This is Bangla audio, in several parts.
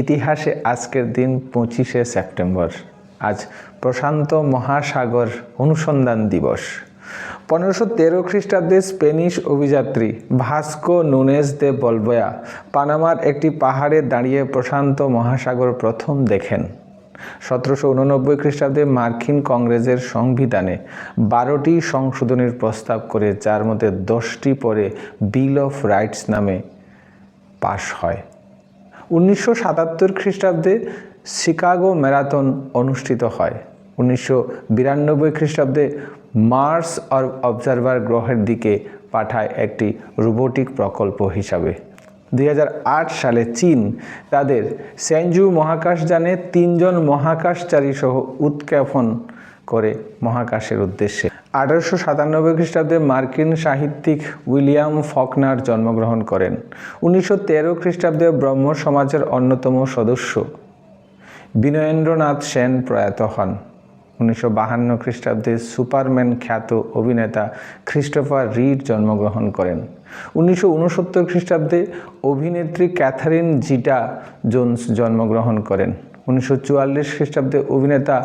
ইতিহাসে আজকের দিন পঁচিশে সেপ্টেম্বর। আজ প্রশান্ত মহাসাগর অনুসন্ধান দিবস। পনেরোশো তেরো খ্রিস্টাব্দে স্পেনিশ অভিযাত্রী ভাস্কো নুনেস দে বলবয়া পানামার একটি পাহাড়ে দাঁড়িয়ে প্রশান্ত মহাসাগর প্রথম দেখেন। সতেরোশো উননব্বই খ্রিস্টাব্দে মার্কিন কংগ্রেসের সংবিধানে বারোটি সংশোধনীর প্রস্তাব করে, যার মধ্যে দশটি পরে বিল অফ রাইটস নামে পাশ হয়। উনিশশো সাতাত্তর খ্রিস্টাব্দে শিকাগো ম্যারাথন অনুষ্ঠিত হয়। উনিশশো বিরানব্বই খ্রিস্টাব্দে মার্স অবজারভার গ্রহের দিকে পাঠায় একটি রোবোটিক প্রকল্প হিসাবে। দুই হাজার আট সালে চীন তাদের সেঞ্জু মহাকাশযানে তিনজন মহাকাশচারী সহ উৎক্ষেপণ করে মহাকাশের উদ্দেশ্যে। আঠারোশো সাতানব্বই খ্রিস্টাব্দে মার্কিন সাহিত্যিক উইলিয়াম ফকনার জন্মগ্রহণ করেন। উনিশশো তেরো খ্রিস্টাব্দে ব্রহ্ম সমাজের অন্যতম সদস্য। বিনয়েন্দ্রনাথ সেন প্রয়াত হন। উনিশশো বাহান্ন খ্রিস্টাব্দে সুপারম্যান খ্যাত অভিনেতা খ্রিস্টোফার রিড জন্মগ্রহণ করেন। উনিশশো উনসত্তর খ্রিস্টাব্দে অভিনেত্রী ক্যাথারিন জিটা জোন্স জন্মগ্রহণ করেন। উনিশশো চুয়াল্লিশ খ্রিস্টাব্দে অভিনেতা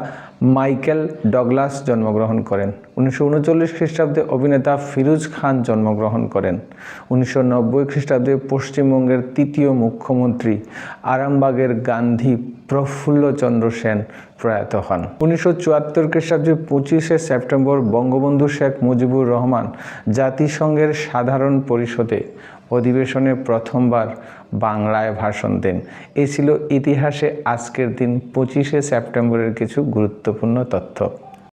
মাইকেল ডগলাস জন্মগ্রহণ করেন। উনিশশো উনচল্লিশ খ্রিস্টাব্দে অভিনেতা ফিরোজ খান জন্মগ্রহণ করেন। উনিশশো নব্বই খ্রিস্টাব্দে পশ্চিমবঙ্গের তৃতীয় মুখ্যমন্ত্রী আরামবাগের গান্ধী প্রফুল্লচন্দ্র সেন প্রয়াত হন। উনিশশো চুয়াত্তর খ্রিস্টাব্দে পঁচিশে সেপ্টেম্বর বঙ্গবন্ধু শেখ মুজিবুর রহমান জাতিসংঘের সাধারণ পরিষদে অধিবেশনে প্রথমবার বাংলায় ভাষণ দেন। এ ছিল ইতিহাসে আজকের দিন পঁচিশে সেপ্টেম্বরের কিছু গুরুত্বপূর্ণ তথ্য।